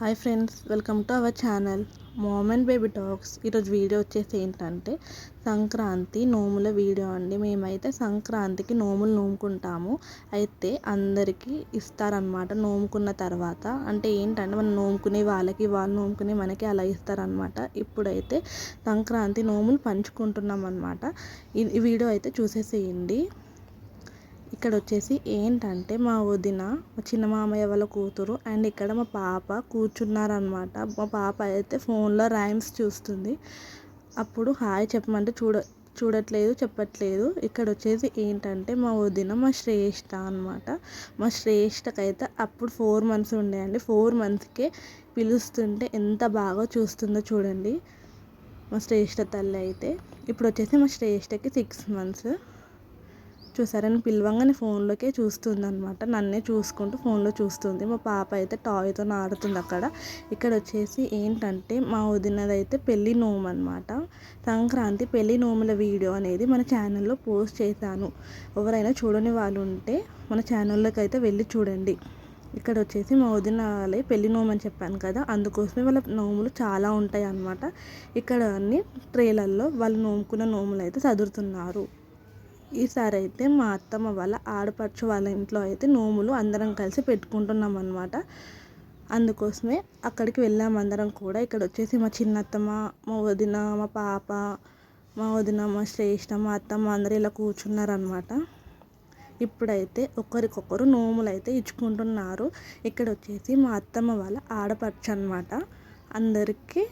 Hi friends welcome to our channel mom and baby talks. ఈరోజు video వచ్చేసి ఏంటంటే సంక్రాంతి నోముల video అండి. మేమైతే సంక్రాంతికి నోములు నోముకుంటాము. అయితే అందరికీ ఇస్తారనమాట నోముకున్న తర్వాత. అంటే ఏంటంటే మనం నోముకునే వాళ్ళకి వాళ్ళు నోముకునే మనకి అలా ఇస్తారనమాట ఇప్పుడైతే సంక్రాంతి నోములు పంచుకుంటున్నాం అనమాట ఈ వీడియో అయితే చూసేసేయండి. ఇక్కడ వచ్చేసి ఏంటంటే మా వదిన మా చిన్న మామయ్య వాళ్ళ కూతురు అండ్ ఇక్కడ మా పాప కూర్చున్నారనమాట. మా పాప అయితే ఫోన్లో రైమ్స్ చూస్తుంది. అప్పుడు హాయ్ చెప్పమంటే చూడ చూడట్లేదు చెప్పట్లేదు. ఇక్కడ వచ్చేసి ఏంటంటే మా వదిన మా శ్రేష్ఠ అనమాట. మా శ్రేష్ఠకైతే అప్పుడు ఫోర్ మంత్స్ ఉండేయండి ఫోర్ మంత్స్కే పిలుస్తుంటే ఎంత బాగా చూస్తుందో చూడండి. మా శ్రేష్ఠ తల్లి అయితే. ఇప్పుడు వచ్చేసి మా శ్రేష్ఠకి సిక్స్ మంత్స్. చూసారని పిలవంగానే ఫోన్లోకే చూస్తుంది అనమాట నన్నే చూసుకుంటూ ఫోన్లో చూస్తుంది. మా పాప అయితే టాయ్తో ఆడుతుంది అక్కడ. ఇక్కడ వచ్చేసి ఏంటంటే మా వదినది అయితే పెళ్ళి నోము అనమాట సంక్రాంతి పెళ్ళి నోముల వీడియో అనేది మన ఛానల్లో పోస్ట్ చేశాను. ఎవరైనా చూడని వాళ్ళు ఉంటే మన ఛానల్లోకి అయితే వెళ్ళి చూడండి. ఇక్కడ వచ్చేసి మా వదిన వాళ్ళే పెళ్ళి నోము అని చెప్పాను కదా. అందుకోసమే వాళ్ళ నోములు చాలా ఉంటాయి అన్నమాట ఇక్కడ అన్ని ట్రేలల్లో వాళ్ళు నోముకున్న నోములు అయితే చదువుతున్నారు ఈసారి అయితే మా అత్తమ్మ వాళ్ళ ఆడపడుచు వాళ్ళ ఇంట్లో అయితే నోములు అందరం కలిసి పెట్టుకుంటున్నాం అనమాట అందుకోసమే అక్కడికి వెళ్ళాము అందరం కూడా. ఇక్కడ వచ్చేసి మా చిన్నత్తమ్మ మా వదిన మా పాప మా వదిన మా శ్రేష్ఠ మా అత్తమ్మ అందరూ ఇలా కూర్చున్నారనమాట ఇప్పుడైతే ఒకరికొకరు నోములు అయితే ఇచ్చుకుంటున్నారు. ఇక్కడ వచ్చేసి మా అత్తమ్మ వాళ్ళ ఆడపడుచు అనమాట అందరికీ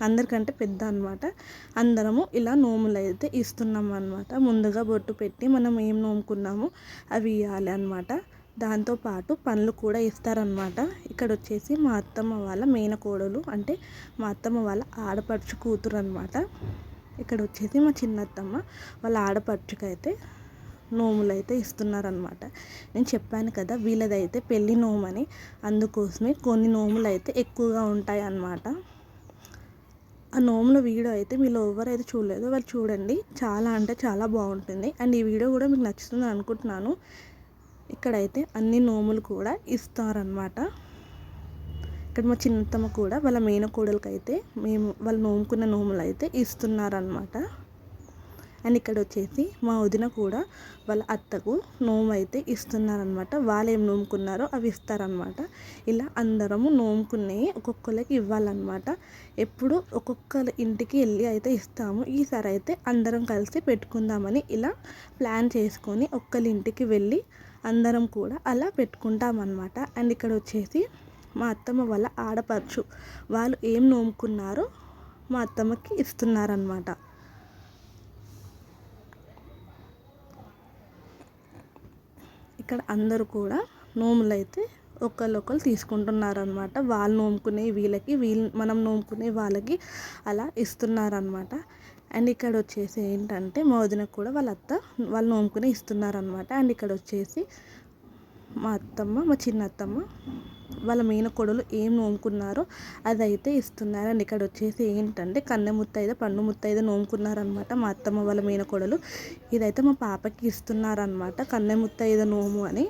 అందరికంటే పెద్ద అనమాట అందరము ఇలా నోములు అయితే ఇస్తున్నాం అనమాట ముందుగా బొట్టు పెట్టి మనం ఏం నోముకున్నామో అవి ఇవ్వాలి అనమాట దాంతోపాటు పండ్లు కూడా ఇస్తారనమాట ఇక్కడ వచ్చేసి మా అత్తమ్మ వాళ్ళ మేనకోడలు అంటే మా అత్తమ్మ వాళ్ళ ఆడపడుచు కూతురు అనమాట ఇక్కడ వచ్చేసి మా చిన్నత్తమ్మ వాళ్ళ ఆడపడుచుకైతే నోములు అయితే ఇస్తున్నారనమాట నేను చెప్పాను కదా వీళ్ళదైతే పెళ్ళి నోమని. అందుకోసమే కొన్ని నోములు అయితే ఎక్కువగా ఉంటాయి అన్నమాట ఆ నోముల వీడియో అయితే మీలో ఎవరైతే చూడలేదో వాళ్ళు చూడండి. చాలా అంటే చాలా బాగుంటుంది. అండ్ ఈ వీడియో కూడా మీకు నచ్చుతుంది అనుకుంటున్నాను. ఇక్కడైతే అన్ని నోములు కూడా ఇస్తారనమాట ఇక్కడ మా చిన్నతమ్మ కూడా వాళ్ళ మేనకోడలకైతే మేము వాళ్ళు నోముకున్న నోములు అయితే ఇస్తున్నారనమాట అండ్ ఇక్కడ వచ్చేసి మా వదిన కూడా వాళ్ళ అత్తకు నోము అయితే ఇస్తున్నారనమాట వాళ్ళు ఏం నోముకున్నారో అవి ఇస్తారనమాట ఇలా అందరము నోముకునే ఒక్కొక్కరికి ఇవ్వాలన్నమాట. ఎప్పుడు ఒక్కొక్కరి ఇంటికి వెళ్ళి అయితే ఇస్తాము. ఈసారి అయితే అందరం కలిసి పెట్టుకుందామని ఇలా ప్లాన్ చేసుకొని ఒక్కరి ఇంటికి వెళ్ళి అందరం కూడా అలా పెట్టుకుంటామన్నమాట. అండ్ ఇక్కడ వచ్చేసి మా అత్తమ్మ వాళ్ళ ఆడపడుచు వాళ్ళు ఏం నోముకున్నారో మా అత్తమ్మకి ఇస్తున్నారనమాట ఇక్కడ అందరూ కూడా నోములు అయితే ఒకళ్ళు తీసుకుంటున్నారనమాట వాళ్ళు నోముకునే వీళ్ళకి వీళ్ళు మనం నోముకునే వాళ్ళకి అలా ఇస్తున్నారనమాట అండ్ ఇక్కడ వచ్చేసి ఏంటంటే మా కూడా వాళ్ళ అత్త వాళ్ళు నోముకునే ఇస్తున్నారనమాట అండ్ ఇక్కడ వచ్చేసి మా అత్తమ్మ మా చిన్న అత్తమ్మ వాళ్ళ మేనకోడలు ఏం నోముకున్నారో అదైతే ఇస్తున్నారు అండ్ ఇక్కడ వచ్చేసి ఏంటంటే కన్నె ముత్తైద పండు ముత్తైద నోముకున్నారనమాట మా అత్తమ్మ వాళ్ళ మేనకోడలు ఇదైతే మా పాపకి ఇస్తున్నారనమాట కన్నె ముత్తైద నోము అని.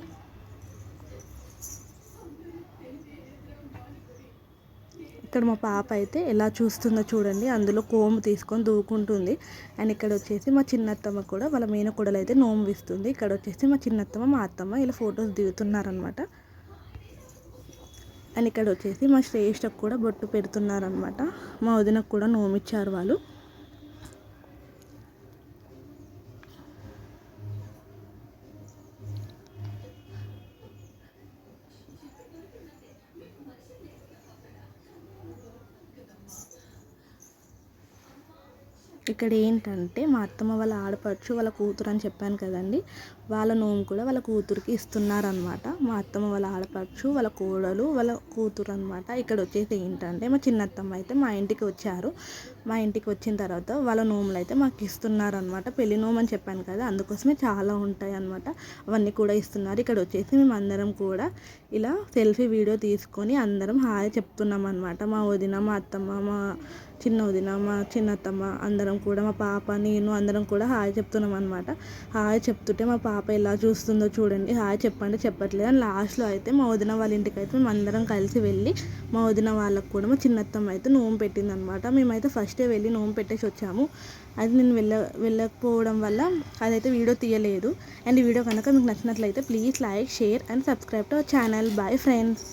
ఇక్కడ మా పాప అయితే ఎలా చూస్తుందో చూడండి. అందులో కోము తీసుకొని దూకుంటుంది. అండ్ ఇక్కడ వచ్చేసి మా చిన్నత్తమ్మ కూడా వాళ్ళ మేనకోడలు అయితే నోము ఇస్తుంది ఇక్కడ వచ్చేసి మా చిన్నత్తమ్మ మా అత్తమ్మ ఇలా ఫొటోస్ దిగుతున్నారనమాట అండ్ ఇక్కడ వచ్చేసి మా శ్రేష్ఠకు కూడా బొట్టు పెడుతున్నారనమాట మా వదినకు కూడా నోమిచ్చారు వాళ్ళు. ఇక్కడ ఏంటంటే మా అత్తమ్మ వాళ్ళ ఆడపడుచు వాళ్ళ కూతురు అని చెప్పాను కదండి. వాళ్ళ నోము కూడా వాళ్ళ కూతురికి ఇస్తున్నారనమాట మా అత్తమ్మ వాళ్ళ ఆడపడుచు వాళ్ళ కోడలు వాళ్ళ కూతురు అనమాట ఇక్కడ వచ్చేసి ఏంటంటే మా చిన్నత్తమ్మ అయితే మా ఇంటికి వచ్చారు. మా ఇంటికి వచ్చిన తర్వాత వాళ్ళ నోములు అయితే మాకు ఇస్తున్నారనమాట పెళ్ళి నోము అని చెప్పాను కదా అందుకోసమే చాలా ఉంటాయి అనమాట అవన్నీ కూడా ఇస్తున్నారు. ఇక్కడ వచ్చేసి మేము అందరం కూడా ఇలా సెల్ఫీ వీడియో తీసుకొని అందరం హాయ్ చెప్తున్నాం అనమాట మా వదిన మా అత్తమ్మ మా చిన్న వదిన మా చిన్నత్తమ్మ అందరం కూడా మా పాప నేను అందరం కూడా హాయ్ చెప్తున్నాం అనమాట హాయ్ చెప్తుంటే మా పాప ఎలా చూస్తుందో చూడండి. హాయ్ చెప్పండి చెప్పట్లేదు. అని లాస్ట్లో అయితే మా వదిన వాళ్ళ ఇంటికి అయితే మేము అందరం కలిసి వెళ్ళి మా వదిన వాళ్ళకు కూడా మా చిన్నత్తమ్మ అయితే నోము పెట్టింది అనమాట మేమైతే ఫస్టే వెళ్ళి నోము పెట్టేసి వచ్చాము. అది నేను వెళ్ళ వెళ్ళకపోవడం వల్ల అదైతే వీడియో తీయలేదు. అండ్ ఈ వీడియో కనుక మీకు నచ్చినట్లయితే please like share and subscribe to our channel. Bye friends.